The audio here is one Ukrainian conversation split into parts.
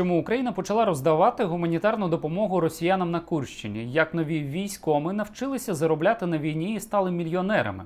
Чому Україна почала роздавати гуманітарну допомогу росіянам на Курщині? Як нові військоми навчилися заробляти на війні і стали мільйонерами?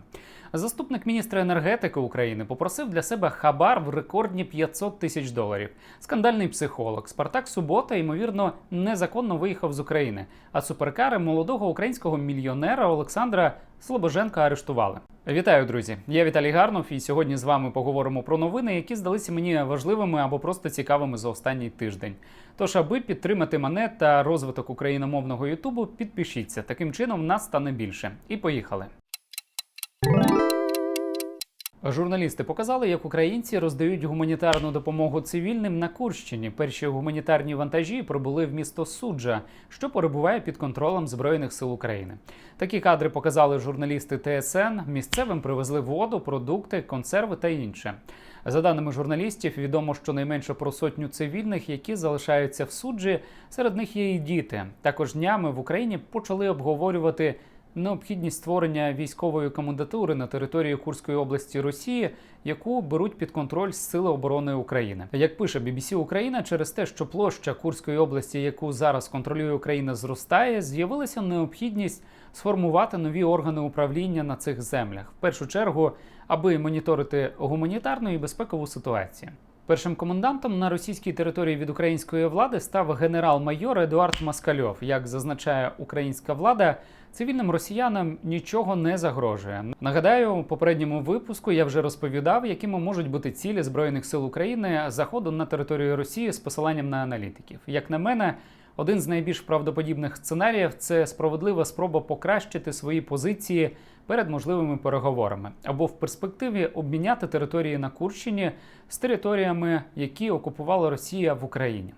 Заступник міністра енергетики України попросив для себе хабар в рекордні 500 тисяч доларів. Скандальний психолог Спартак Субота, ймовірно, незаконно виїхав з України. А суперкари молодого українського мільйонера Олександра Слобоженка арештували. Вітаю, друзі! Я Віталій Гарнов, і сьогодні з вами поговоримо про новини, які здалися мені важливими або просто цікавими за останній тиждень. Тож, аби підтримати мене та розвиток україномовного Ютубу, підпишіться. Таким чином нас стане більше. І поїхали. Журналісти показали, як українці роздають гуманітарну допомогу цивільним на Курщині. Перші гуманітарні вантажі прибули в місто Суджа, що перебуває під контролем збройних сил України. Такі кадри показали журналісти ТСН. Місцевим привезли воду, продукти, консерви та інше. За даними журналістів, відомо щонайменше про сотню цивільних, які залишаються в суджі. Серед них є і діти. Також днями в Україні почали обговорювати необхідність створення військової комендатури на території Курської області Росії, яку беруть під контроль Сили оборони України. Як пише BBC Україна, через те, що площа Курської області, яку зараз контролює Україна, зростає, з'явилася необхідність сформувати нові органи управління на цих землях, в першу чергу, аби моніторити гуманітарну і безпекову ситуацію. Першим комендантом на російській території від української влади став генерал-майор Едуард Маскальов. Як зазначає українська влада, цивільним росіянам нічого не загрожує. Нагадаю, у попередньому випуску я вже розповідав, якими можуть бути цілі збройних сил України заходу на територію Росії з посиланням на аналітиків. Як на мене. Один з найбільш правдоподібних сценаріїв це справедлива спроба покращити свої позиції перед можливими переговорами або в перспективі обміняти території на Курщині з територіями, які окупувала Росія в Україні.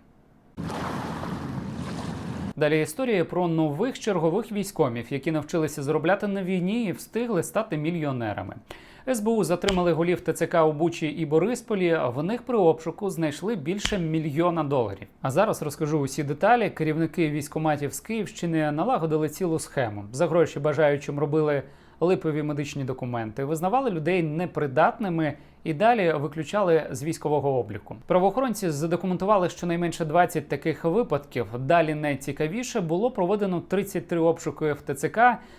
Далі історія про нових чергових військомів, які навчилися заробляти на війні і встигли стати мільйонерами. СБУ затримали голів ТЦК у Бучі і Борисполі. В них при обшуку знайшли більше мільйона доларів. А зараз розкажу усі деталі. Керівники військоматів з Київщини налагодили цілу схему. За гроші бажаючим робили липові медичні документи, визнавали людей непридатними і далі виключали з військового обліку. Правоохоронці задокументували щонайменше 20 таких випадків. Далі найцікавіше було проведено 33 обшуки в ТЦК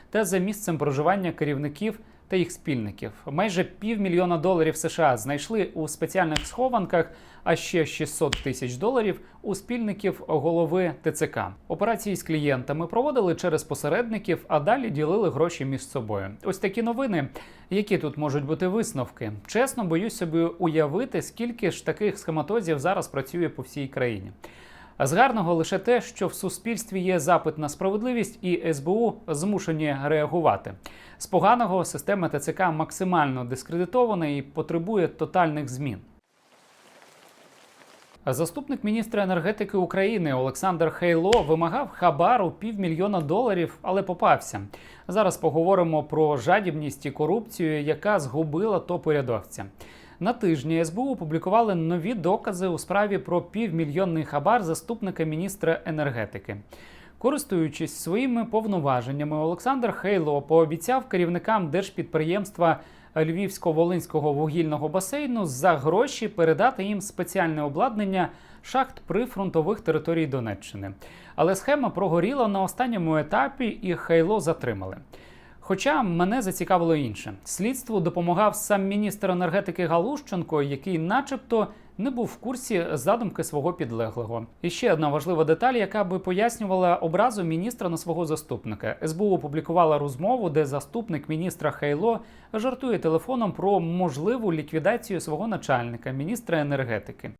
та за місцем проживання керівників та їх спільників. Майже півмільйона доларів США знайшли у спеціальних схованках, а ще 600 тисяч доларів у спільників голови ТЦК. Операції з клієнтами проводили через посередників, а далі ділили гроші між собою. Ось такі новини. Які тут можуть бути висновки? Чесно, боюсь собі уявити, скільки ж таких схематозів зараз працює по всій країні. А з гарного лише те, що в суспільстві є запит на справедливість, і СБУ змушені реагувати. З поганого система ТЦК максимально дискредитована і потребує тотальних змін. Заступник міністра енергетики України Олександр Хейло вимагав хабару півмільйона доларів, але попався. Зараз поговоримо про жадібність і корупцію, яка згубила топ-урядовця. На тижні СБУ опублікували нові докази у справі про півмільйонний хабар заступника міністра енергетики. Користуючись своїми повноваженнями, Олександр Хейло пообіцяв керівникам держпідприємства Львівсько-Волинського вугільного басейну за гроші передати їм спеціальне обладнання шахт прифронтових територій Донеччини. Але схема прогоріла на останньому етапі, і Хейло затримали. Хоча мене зацікавило інше. Слідству допомагав сам міністр енергетики Галущенко, який, начебто, не був в курсі задумки свого підлеглого. І ще одна важлива деталь, яка би пояснювала образу міністра на свого заступника. СБУ опублікувала розмову, де заступник міністра Хейло жартує телефоном про можливу ліквідацію свого начальника, міністра енергетики.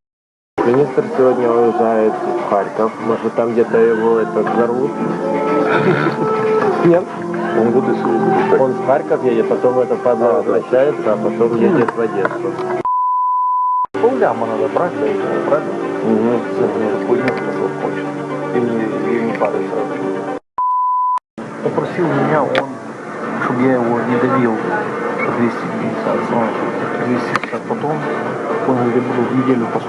Министр сегодня уезжает в Харьков. Может, там где-то его это взорвут? Нет. Он, будет, он в Харьков едет, потом это падла возвращается, а потом едет в Одессу. Полляма надо брать, да, и всё, правильно? Угу. Поймет, что хочет. И не, и не падает сразу. Попросил меня он, чтобы я его не давил по 250, ну, 250 потом, он говорит, буду в неделю по.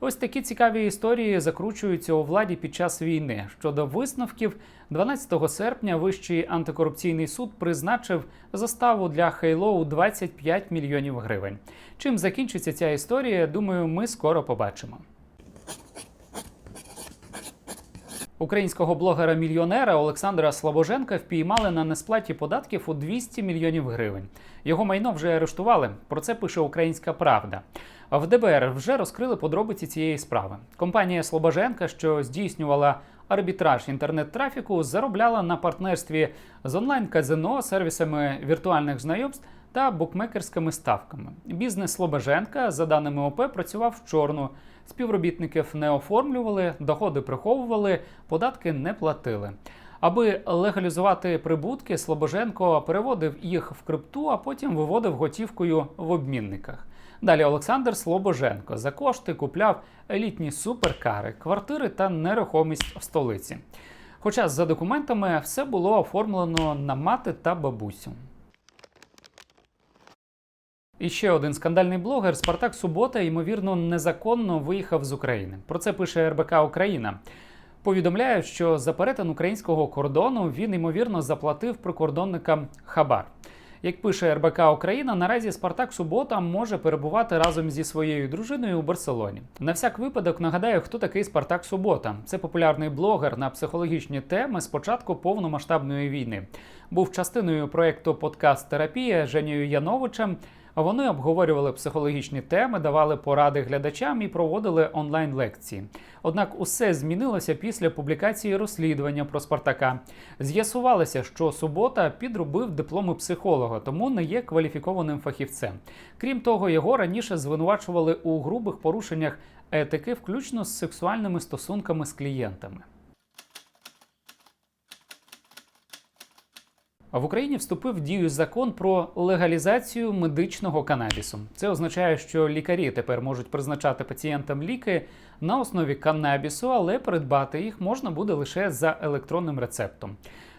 Ось такі цікаві історії закручуються у владі під час війни. Щодо висновків, 12 серпня Вищий антикорупційний суд призначив заставу для Хейло у 25 мільйонів гривень. Чим закінчиться ця історія, думаю, ми скоро побачимо. Українського блогера-мільйонера Олександра Слобоженка впіймали на несплаті податків у 200 мільйонів гривень. Його майно вже арештували. Про це пише Українська Правда. В ДБР вже розкрили подробиці цієї справи. Компанія Слобоженка, що здійснювала арбітраж інтернет-трафіку, заробляла на партнерстві з онлайн-казино, сервісами віртуальних знайомств та букмекерськими ставками. Бізнес Слобоженка, за даними ОП, працював в чорну. Співробітників не оформлювали, доходи приховували, податки не платили. Аби легалізувати прибутки, Слобоженко переводив їх в крипту, а потім виводив готівкою в обмінниках. Далі Олександр Слобоженко за кошти купляв елітні суперкари, квартири та нерухомість в столиці. Хоча за документами все було оформлено на мати та бабусю. І ще один скандальний блогер Спартак Субота, ймовірно, незаконно виїхав з України. Про це пише РБК Україна. Повідомляють, що за перетин українського кордону він ймовірно заплатив прикордонникам хабар. Як пише РБК Україна, наразі Спартак Субота може перебувати разом зі своєю дружиною у Барселоні. На всяк випадок нагадаю, хто такий Спартак Субота. Це популярний блогер на психологічні теми з початку повномасштабної війни. Був частиною проєкту Подкаст Терапія Женєю Яновичем. Вони обговорювали психологічні теми, давали поради глядачам і проводили онлайн-лекції. Однак усе змінилося після публікації розслідування про Спартака. З'ясувалося, що субота підробив дипломи психолога, тому не є кваліфікованим фахівцем. Крім того, його раніше звинувачували у грубих порушеннях етики, включно з сексуальними стосунками з клієнтами. А в Україні вступив в дію закон про легалізацію медичного канабісу. Це означає, що лікарі тепер можуть призначати пацієнтам ліки на основі канабісу, але придбати їх можна буде лише за електронним рецептом.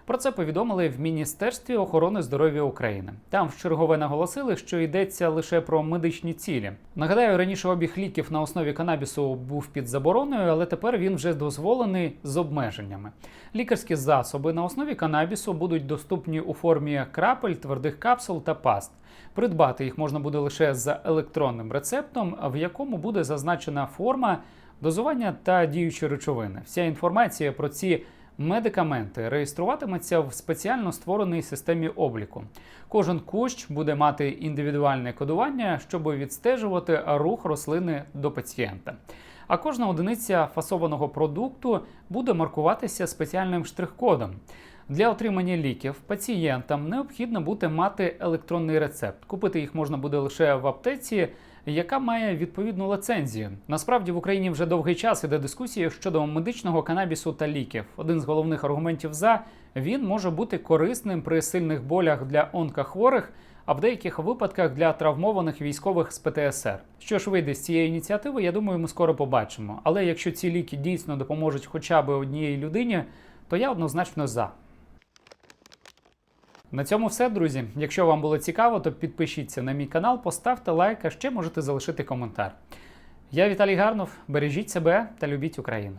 Про це повідомили в Міністерстві охорони здоров'я України. Там вчергове наголосили, що йдеться лише про медичні цілі. Нагадаю, раніше обіг ліків на основі канабісу був під забороною, але тепер він вже дозволений з обмеженнями. Лікарські засоби на основі канабісу будуть доступні у формі крапель, твердих капсул та паст. Придбати їх можна буде лише за електронним рецептом, в якому буде зазначена форма, дозування та діючі речовини. Вся інформація про ці Медикаменти реєструватиметься в спеціально створеній системі обліку. Кожен кущ буде мати індивідуальне кодування, щоб відстежувати рух рослини до пацієнта. А кожна одиниця фасованого продукту буде маркуватися спеціальним штрих-кодом. Для отримання ліків пацієнтам необхідно буде мати електронний рецепт. Купити їх можна буде лише в аптеці, яка має відповідну лицензію. Насправді в Україні вже довгий час іде дискусія щодо медичного канабісу та ліків. Один з головних аргументів за він може бути корисним при сильних болях для онкохворих, а в деяких випадках для травмованих військових з ПТСР. Що ж вийде з цієї ініціативи, я думаю, ми скоро побачимо. Але якщо ці ліки дійсно допоможуть хоча б однієї людині, то я однозначно за. На цьому все, друзі. Якщо вам було цікаво, то підпишіться на мій канал, поставте лайк, а ще можете залишити коментар. Я Віталій Гарнов. Бережіть себе та любіть Україну.